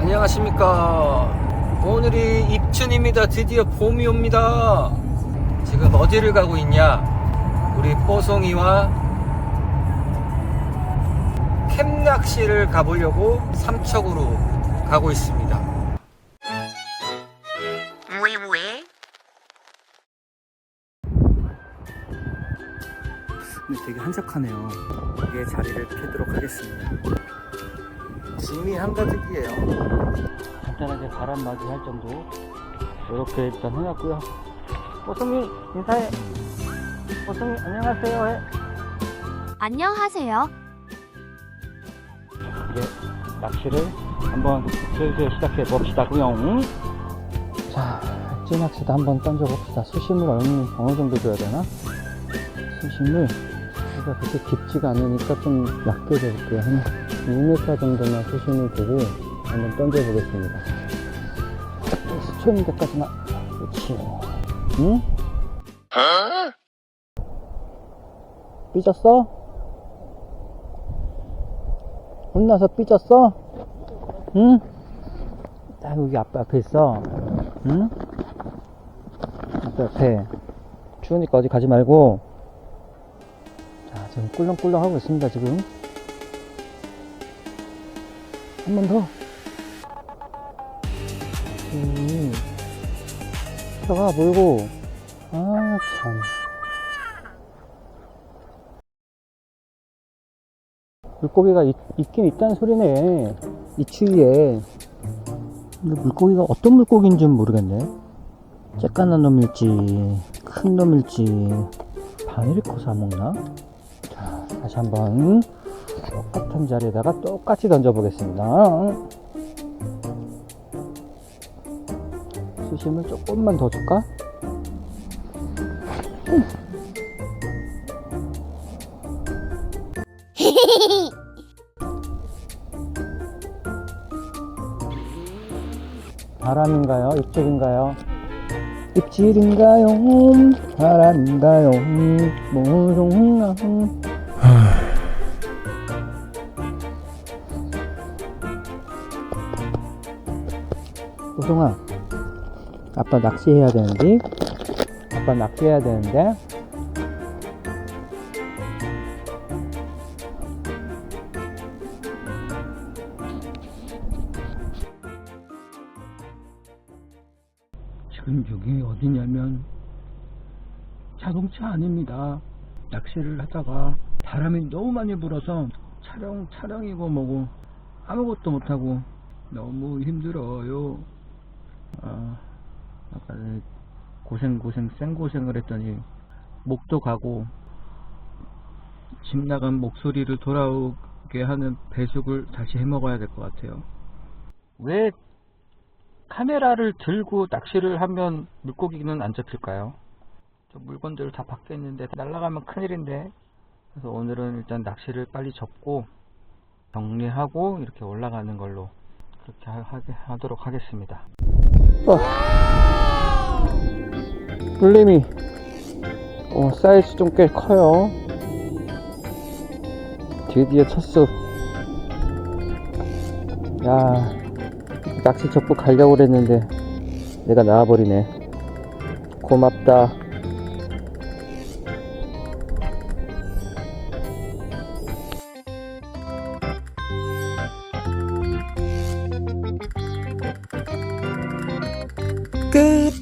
안녕하십니까. 오늘이 입춘입니다. 드디어 봄이 옵니다. 지금 어디를 가고 있냐? 우리 뽀송이와 캠낚시를 가보려고 삼척으로 가고 있습니다. 근데 되게 한적하네요. 여기에 자리를 펴도록 하겠습니다. 짐이 한가득이에요. 간단하게 바람 맞이할 정도 이렇게 일단 해놨고요. 뽀송이 인사해. 뽀송이 안녕하세요 해. 안녕하세요. 이제 낚시를 한번 슬슬 시작해 봅시다고요. 자, 찌낚시도 한번 던져 봅시다. 수심을 어느, 어느 정도 줘야 되나? 수심을 제가 그렇게 깊지가 않으니까 좀 얕게 줘볼게요. 한 2m 정도만 수심을 두고 한번 던져 보겠습니다. 수초인 데까지만. 그렇지. 응? 삐졌어? 혼나서 삐졌어? 응? 딱 여기 앞에 앞에 있어. 응? 앞에 앞에. 추우니까 어디 가지 말고. 자, 지금 꿀렁꿀렁 하고 있습니다, 지금. 한 번 더. 음. 들어가, 몰고. 아, 참. 물고기가 있, 있긴 있다는 소리네. 이 추위에. 근데 물고기가 어떤 물고기인지 는 모르겠네. 쬐깐한 놈일지, 큰 놈일지, 바늘코 사먹나? 자, 다시 한 번 똑같은 자리에다가 똑같이 던져 보겠습니다. 수심을 조금만 더 줄까? 바람인가요? 입질인가요? 입질인가요? 바람인가요? 모종나 호송아 아빠 낚시해야 되는데 아빠 낚시해야 되는데 지금 여기 어디냐면 자동차 아닙니다. 낚시를 하다가 바람이 너무 많이 불어서 촬영 촬영이고 뭐고 아무것도 못하고 너무 힘들어요. 아, 아까 고생 고생 생 고생을 했더니 목도 가고 집 나간 목소리를 돌아오게 하는 배숙을 다시 해 먹어야 될 것 같아요. 왜 카메라를 들고 낚시를 하면 물고기는 안 잡힐까요? 저 물건들 다 밖에 있는데 날아가면 큰일인데 그래서 오늘은 일단 낚시를 빨리 접고 정리하고 이렇게 올라가는 걸로 그렇게 하도록 하겠습니다 어. 물림이. 어, 사이즈 좀 꽤 커요. 드디어 첫수. 야 낚시 접고 가려고 그랬는데 내가 나와버리네. 고맙다 ke